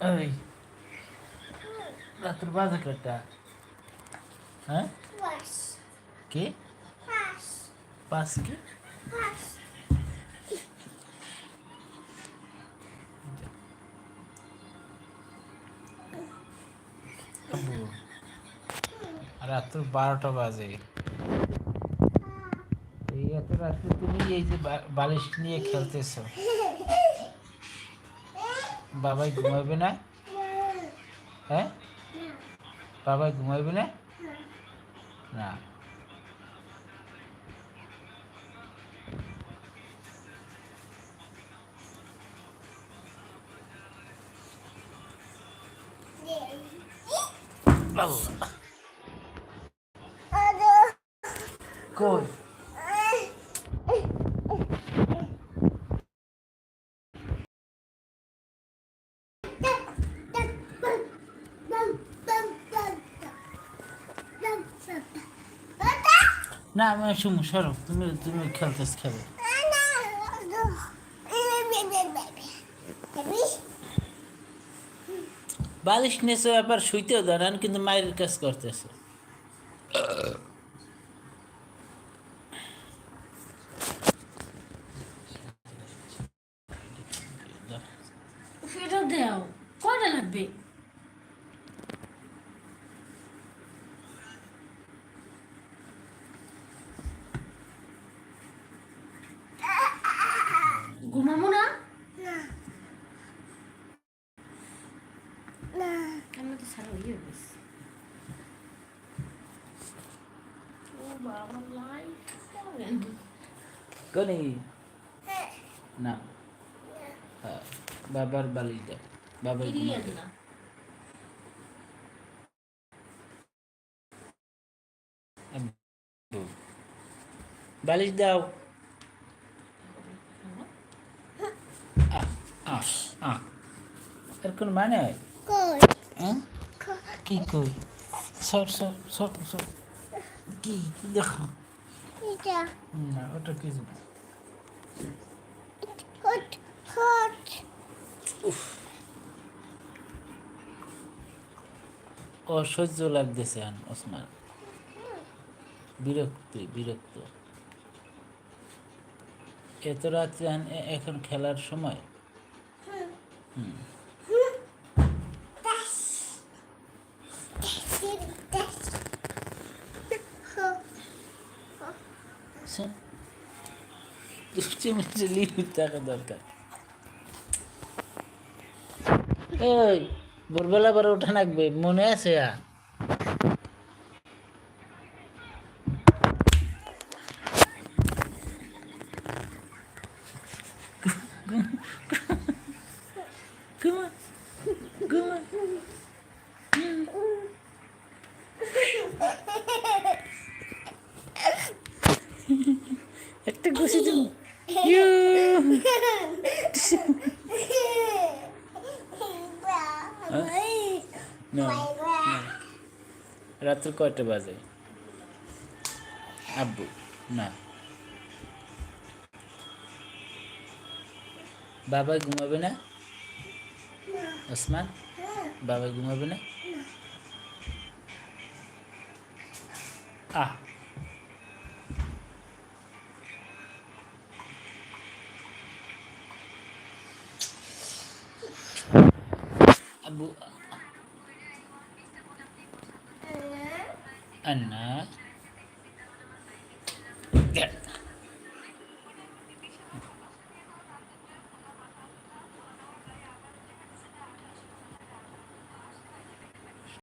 এই, রাতের বাজে কটা হ্যাঁ. কি. পাঁচ কি রাত্র বারোটা বাজে এই এত রাত্রে তুমি এই যে বালিশ নিয়ে খেলতেছ বাবাই ঘুমাবে না হ্যাঁ বাবাই ঘুমাবে না না আল্লাহ। না আমি শুনো সরো, তুমি তুমি খেলতেছ খেলো। বালিশ নিয়েছো আবার শুইতেও দাঁড়ান কিন্তু মায়ের কাজ করতেছে। কয়টা লাগবে ঘুমাবো না আমি তো সারা ইয়ে গেছি বাবা কোনি না হ্যাঁ, বাবার বালিশ দাও। এর কোন মানে হয় হ্যাঁ কি কই? সর সর সর সর। কি কি দেখো? না ওটা না অসহ্য লাগতেছে আন ওসমান। বিরক্তি বিরক্ত। এত রাত্রে এখন খেলার সময়? হুম। শোন, দুষ্টু মিষ্টি লিমিট থাকা দরকার এই ভোরবেলা আবার ওঠা লাগবে মনে আছে আর ঘুষি না রাত্র কয়টা বাজে? আব্বু না। বাবা ঘুমাবে না? ওসমান বাবা ঘুমাবে না। আহ। আব্বু আন্না